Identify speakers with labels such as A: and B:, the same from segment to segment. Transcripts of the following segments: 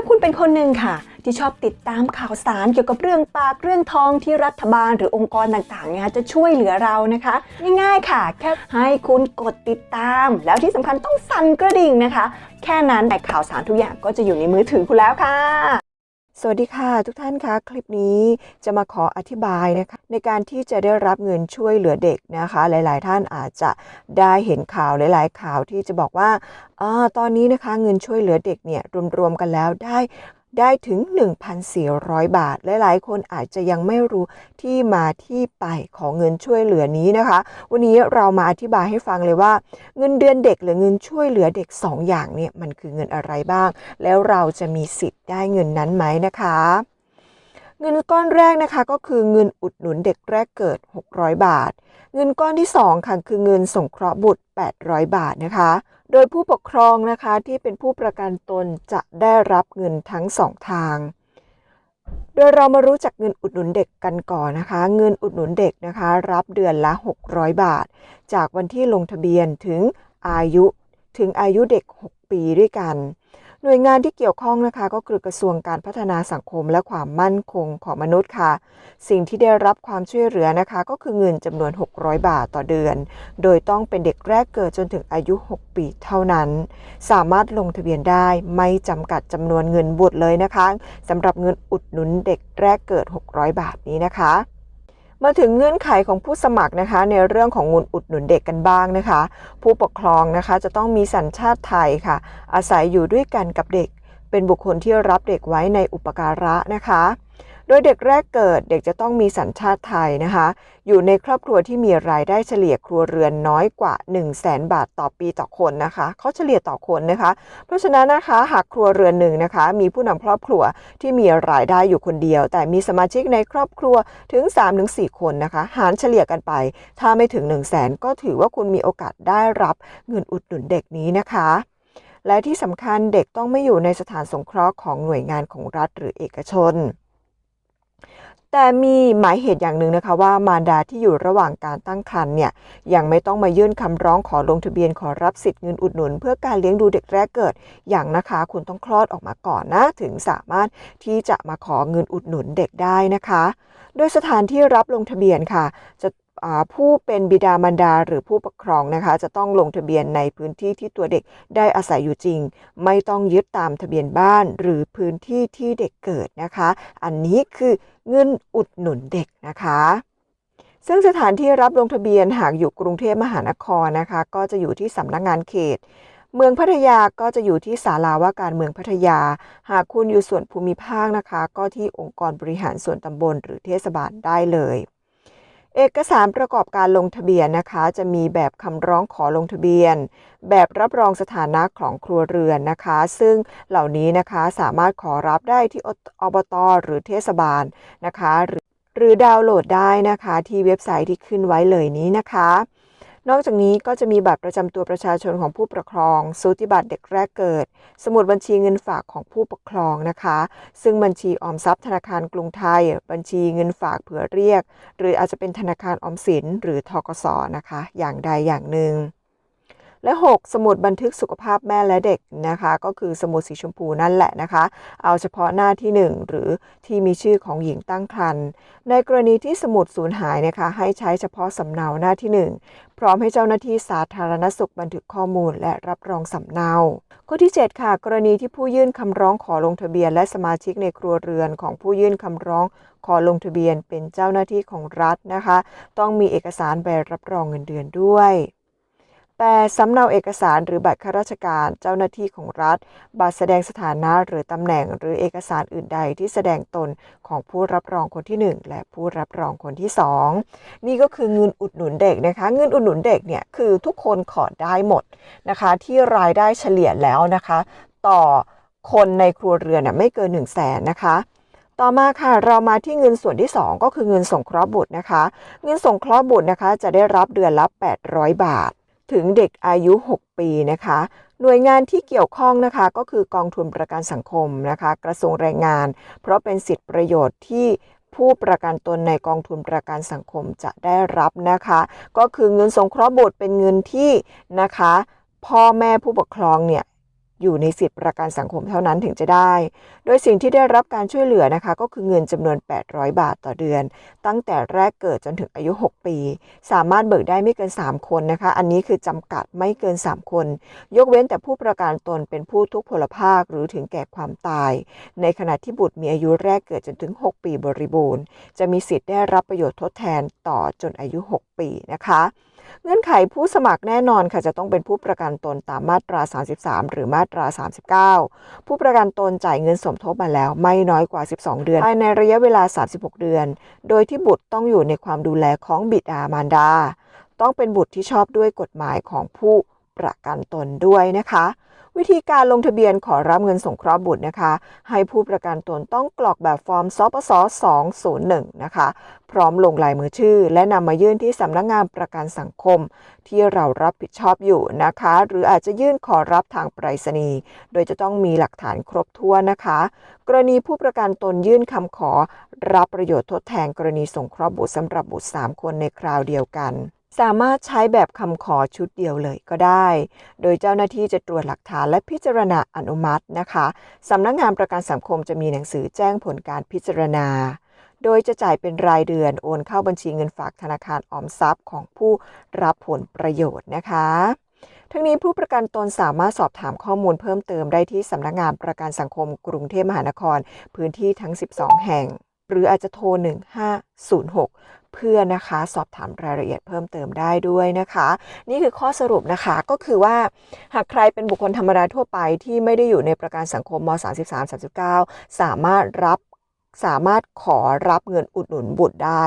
A: าคุณเป็นคนหนึ่งค่ะ ที่ชอบติดตามข่าวสารเกี่ยวกับเรื่องปากเรื่องทองที่รัฐบาลหรือองค์กรต่างๆเนี่ยจะช่วยเหลือเรานะคะ ง่ายๆค่ะ แค่ให้คุณกดติดตาม แล้วที่สำคัญต้องสั่นกระดิ่งนะคะ แค่นั้นแต่ข่าวสารทุกอย่างก็จะอยู่ในมือถือคุณแล้วค่ะ สวัสดีค่ะทุกท่านคะคลิปนี้จะมาขออธิบายนะคะ ในการที่จะได้รับเงินช่วยเหลือเด็กนะคะ หลาย ๆ ท่านอาจจะได้เห็นข่าวหลาย ๆ ข่าวที่จะบอกว่า ตอนนี้นะคะเงินช่วยเหลือเด็กเนี่ยรวมๆกันแล้วได้ได้ถึง 1,400 บาท หลาย ๆ คนอาจจะยังไม่รู้ที่มาที่ไปของเงินช่วยเหลือนี้นะคะ วันนี้เรามาอธิบายให้ฟังเลยว่า เงินเดือนเด็กหรือเงินช่วยเหลือเด็ก 2 อย่างเนี่ยมันคือเงินอะไรบ้าง แล้วเราจะมีสิทธิ์ได้เงินนั้นไหมนะคะ เงินก้อนแรกนะคะก็คือเงินอุดหนุนเด็กแรกเกิด 600 บาท เงินก้อนที่ 2 ค่ะ คือเงินสงเคราะห์บุตร 800 บาทนะคะ โดยผู้ปกครองนะคะที่เป็นผู้ประกันตนจะได้รับเงินทั้งสองทาง โดยเรามารู้จักเงินอุดหนุนเด็กกันก่อนนะคะ เงินอุดหนุนเด็กนะคะ รับเดือนละ 600 บาท จากวันที่ลงทะเบียนถึงอายุถึงอายุเด็ก 6 ปีด้วยกัน หน่วยงานที่เกี่ยวข้องนะคะ ก็คือกระทรวงการพัฒนาสังคมและความมั่นคงของมนุษย์ค่ะ สิ่งที่ได้รับความช่วยเหลือนะคะ ก็คือเงินจำนวน 600 บาทต่อเดือน โดยต้องเป็นเด็กแรกเกิดจนถึงอายุ 6 ปีเท่านั้น สามารถลงทะเบียนได้ไม่จำกัดจำนวนเงินบุตรเลยนะคะสำหรับเงินอุดหนุนเด็กแรกเกิด 600 บาทนี้นะคะ มาถึงเงื่อนไขของผู้สมัครนะคะ ในเรื่องของเงินอุดหนุนเด็กกันบ้างนะคะ ผู้ปกครองนะคะจะต้องมีสัญชาติไทยค่ะ อาศัยอยู่ด้วยกันกับเด็ก เป็นบุคคลที่รับเด็กไว้ในอุปการะนะคะ โดยเด็กแรกเกิดเด็กจะต้องมีสัญชาติไทยนะคะ อยู่ในครอบครัวที่มีรายได้เฉลี่ยครัวเรือนน้อยกว่า 1 0 0 0 0แบาทต่อปีต่อคนนะคะเขาเฉลี่ยต่อคนนะคะ เพราะฉะนั้นนะคะหากครัวเรือนหนึ่งนะคะ มีผู้นำครอบครัวที่มีรายได้อยู่คนเดียว แต่มีสมาชิกในครอบครัวถึง 3-4 คนนะคะ หารเฉลี่ยกันไป ถ้าไม่ถึง 1 0 0 0 0แสนก็ถือว่าคุณมีโอกาสได้รับเงินอุดหนุนเด็กนี้นะคะและที่สำคัญเด็กต้องไม่อยู่ในสถานสงเคราะห์ของหน่วยงานของรัฐหรือเอกชน แต่มีหมายเหตุอย่างหนึ่งนะคะว่ามารดาที่อยู่ระหว่างการตั้งครรภ์เนี่ยยังไม่ต้องมายื่นคำร้องขอลงทะเบียนขอรับสิทธิ์เงินอุดหนุน เพื่อการเลี้ยงดูเด็กแรกเกิดอย่างนะคะ คุณต้องคลอดออกมาก่อนนะถึงสามารถที่จะมาขอเงินอุดหนุนเด็กได้นะคะ โดยสถานที่รับลงทะเบียนค่ะ จะ ผู้เป็นบิดามารดาหรือผู้ปกครองนะคะ จะต้องลงทะเบียนในพื้นที่ที่ตัวเด็กได้อาศัยอยู่จริง ไม่ต้องยึดตามทะเบียนบ้านหรือพื้นที่ที่เด็กเกิดนะคะ อันนี้คือเงินอุดหนุนเด็กนะคะซึ่งสถานที่รับลงทะเบียนหากอยู่กรุงเทพมหานครนะคะ ก็จะอยู่ที่สำนักงานเขต เมืองพัทยาก็จะอยู่ที่ศาลาว่าการเมืองพัทยา หากคุณอยู่ส่วนภูมิภาคนะคะ ก็ที่องค์กรบริหารส่วนตำบลหรือเทศบาลได้เลย เอกสารประกอบการลงทะเบียนนะคะ จะมีแบบคำร้องขอลงทะเบียน แบบรับรองสถานะของครัวเรือนนะคะ ซึ่งเหล่านี้นะคะสามารถขอรับได้ที่อบตหรือเทศบาลนะคะ หรือหรือดาวน์โหลดได้นะคะ ที่เว็บไซต์ที่ขึ้นไว้เลยนี้นะคะ นอกจากนี้ก็จะมีบัตรประจำตัวประชาชนของผู้ปกครองสูติบัตรเด็กแรกเกิด สมุดบัญชีเงินฝากของผู้ปกครองนะคะ ซึ่งบัญชีออมทรัพย์ธนาคารกรุงไทย บัญชีเงินฝากเผื่อเรียก หรืออาจจะเป็นธนาคารออมสิน หรือทกสนะคะ อย่างใดอย่างหนึ่ง และ 6 สมุดบันทึกสุขภาพแม่และเด็กนะคะ ก็คือสมุดสีชมพูนั่นแหละนะคะ เอาเฉพาะหน้าที่ 1 หรือที่มีชื่อของหญิงตั้งครรภ์ในกรณีที่สมุดสูญหายนะคะ ให้ใช้เฉพาะสำเนาหน้าที่ 1 พร้อมให้เจ้าหน้าที่สาธารณสุขบันทึกข้อมูลและรับรองสำเนา ข้อที่ 7 ค่ะ กรณีที่ผู้ยื่นคำร้องขอลงทะเบียน และสมาชิกในครัวเรือนของผู้ยื่นคำร้องขอลงทะเบียนเป็นเจ้าหน้าที่ของรัฐนะคะ ต้องมีเอกสารใบรับรองเงินเดือนด้วย แต่สำเนาเอกสารหรือบัตรข้าราชการเจ้าหน้าที่ของรัฐ บัตรแสดงสถานะหรือตำแหน่งหรือเอกสารอื่นใดที่แสดงตนของผู้รับรองคนที่ 1 และผู้รับรองคนที่ 2 นี่ก็คือเงินอุดหนุนเด็กนะคะ เงินอุดหนุนเด็กเนี่ยคือทุกคนขอได้หมดนะคะ ที่รายได้เฉลี่ยแล้วนะคะ ต่อคนในครัวเรือนไม่เกิน1 0 0 0 0แสนนะคะต่อมาค่ะเรามาที่เงินส่วนที่ 2 ก็คือเงินสงเคราะห์บุตรนะคะ เงินสงเคราะห์บุตรนะคะจะได้รับเดือนละ 800 บาท ถึงเด็กอายุ 6 ปีนะคะ หน่วยงานที่เกี่ยวข้องนะคะก็คือกองทุนประกันสังคมนะคะ กระทรวงแรงงาน เพราะเป็นสิทธิประโยชน์ที่ผู้ประกันตนในกองทุนประกันสังคมจะได้รับนะคะ ก็คือเงินสงเคราะห์บุตรเป็นเงินที่นะคะ พ่อแม่ผู้ปกครองเนี่ย
B: อยู่ในสิทธิประกันสังคมเท่านั้นถึงจะได้ โดยสิ่งที่ได้รับการช่วยเหลือนะคะ ก็คือเงินจำนวน 800 บาทต่อเดือน ตั้งแต่แรกเกิดจนถึงอายุ 6 ปี สามารถเบิกได้ไม่เกิน 3 คนนะคะ อันนี้คือจำกัดไม่เกิน 3 คน ยกเว้นแต่ผู้ประกันตนเป็นผู้ทุกพลภาคหรือถึงแก่ความตาย ในขณะที่บุตรมีอายุแรกเกิดจนถึง 6 ปีบริบูรณ์ จะมีสิทธิ์ได้รับประโยชน์ทดแทนต่อจนอายุ 6 ปีนะคะ เงื่อนไขผู้สมัครแน่นอนค่ะจะต้องเป็นผู้ประกันตนตามมาตรา 33 หรือมาตรา 39 ผู้ประกันตนจ่ายเงินสมทบมาแล้วไม่น้อยกว่า 12 เดือนภายในระยะเวลา 36 เดือน โดยที่บุตรต้องอยู่ในความดูแลของบิดามารดา ต้องเป็นบุตรที่ชอบด้วยกฎหมายของผู้ประกันตนด้วยนะคะ วิธีการลงทะเบียนขอรับเงินสงเคราะห์บุตรนะคะ ให้ผู้ประกันตนต้องกรอกแบบฟอร์มสปส201 นะคะ พร้อมลงลายมือชื่อ และนำมายื่นที่สำนักงานประกันสังคม ที่เรารับผิดชอบอยู่นะคะ หรืออาจจะยื่นขอรับทางไปรษณีย์โดยจะต้องมีหลักฐานครบถ้วนนะคะ กรณีผู้ประกันตนยื่นคำขอ รับประโยชน์ทดแทนกรณีสงเคราะห์บุตรสำหรับบุตร 3 คนในคราวเดียวกัน สามารถใช้แบบคำขอชุดเดียวเลยก็ได้ โดยเจ้าหน้าที่จะตรวจหลักฐานและพิจารณาอนุมัตินะคะสำนักงานประกันสังคมจะมีหนังสือแจ้งผลการพิจารณา โดยจะจ่ายเป็นรายเดือนโอนเข้าบัญชีเงินฝากธนาคารออมทรัพย์ของผู้รับผลประโยชน์นะคะ ทั้งนี้ผู้ประกันตนสามารถสอบถามข้อมูลเพิ่มเติมได้ที่สำนักงานประกันสังคมกรุงเทพมหานคร พื้นที่ทั้ง 12 แห่งหรืออาจจะโทร 1506 เพื่อนะคะสอบถามรายละเอียดเพิ่มเติมได้ด้วยนะคะ นี่คือข้อสรุปนะคะก็คือว่าหากใครเป็นบุคคลธรรมดาทั่วไปที่ไม่ได้อยู่ในประกันสังคมม 33 39 สามารถรับสามารถขอรับเงินอุดหนุนบุตรได้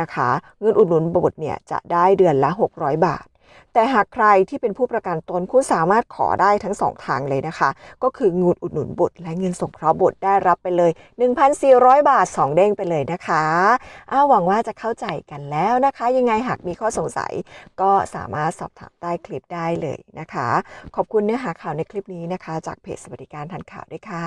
B: นะคะ เงินอุดหนุนบุตรเนี่ยจะได้เดือนละ 600 บาท แต่หากใครที่เป็นผู้ประกันตนคุณสามารถขอได้ทั้งสองทางเลยนะคะ ก็คือเงินอุดหนุนบุตร และเงินสงเคราะห์บุตรได้รับไปเลย 1,400 บาท 2 เด้งไปเลยนะคะอ้าวหวังว่าจะเข้าใจกันแล้วนะคะ ยังไงหากมีข้อสงสัย ก็สามารถสอบถามใต้คลิปได้เลยนะคะ ขอบคุณเนื้อหาข่าวในคลิปนี้นะคะ จากเพจสวัสดิการทันข่าวด้วยค่ะ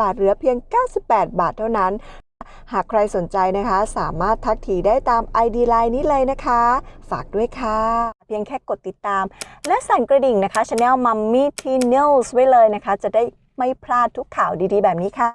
B: บาทเหลือเพียง 98 บาทเท่านั้น หากใครสนใจนะคะ สามารถทักทีได้ตาม ID ไลน์นี้เลยนะคะ ฝากด้วยค่ะ เพียงแค่กดติดตาม และสั่นกระดิ่งนะคะช anel Mummy Teen News ไว้เลยนะคะ จะได้ไม่พลาดทุกข่าวดีๆ แบบนี้ค่ะ